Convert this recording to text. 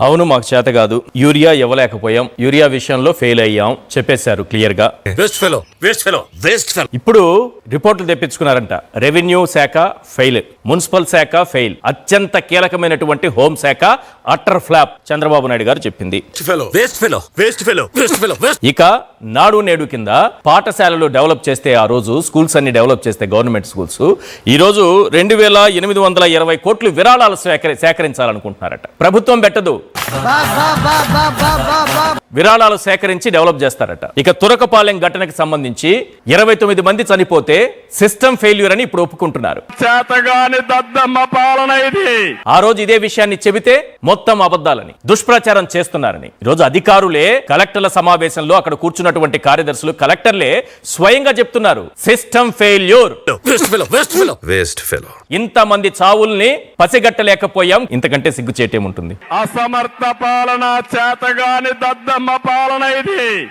అవును మాకు చేత కాదు. యూరియా ఇవ్వలేకపోయాం. యూరియా విషయంలో ఫెయిల్ అయ్యాం చెప్పేశారు క్లియర్గా waste fellow waste fellow waste fellow ఇప్పుడు రిపోర్టులు తెప్పించుకున్నారంట. రెవెన్యూ శాఖ ఫెయిల్. మున్సిపల్ శాఖ ఫెయిల్. అత్యంత కీలకమైనటువంటి హోం శాఖ అట్టర్ ఫ్లాప్ చంద్రబాబు నాయుడు గారు చెప్పింది. Fellow waste fellow waste fellow waste fellow waste ఇక నాడు నేడు కింద పాఠశాలలు డెవలప్ చేస్తే ఆ రోజు స్కూల్స్ అన్ని డెవలప్ చేస్తే గవర్నమెంట్ స్కూల్స్. ఈ రోజు రెండు వేల ఎనిమిది వందల ఇరవై కోట్లు విరాళాలు సేకరి సేకరించాలనుకుంటున్నారట. ప్రభుత్వం పెట్టదు. విరాళాలు సేకరించి డెవలప్ చేస్తారట. ఇక తురకపాలెం ఘటనకు సంబంధించి ఇరవై తొమ్మిది మంది చనిపోతే సిస్టమ్ ఫెయిల్యూర్ అని ఇప్పుడు ఒప్పుకుంటున్నారు. చేతగాని దద్దమ్మ పాలన ఇది. ఆ రోజు ఇదే విషయాన్ని చెబితే మొత్తం అబద్ధాలని దుష్ప్రచారం చేస్తున్నారని. ఈ రోజు అధికారులే కలెక్టర్ల సమావేశంలో అక్కడ కూర్చున్నటువంటి కార్యదర్శులు కలెక్టర్లే స్వయంగా చెప్తున్నారు system failure. Waste fellow waste fellow waste fellow ఇంతమంది చావుల్ని పసిగట్టలేకపోయాం ఇంతకంటే సిగ్గుచేటేముంటుంది అసమర్థ పాలన చేతగాని దద్దమ్మ పాలన ఇది.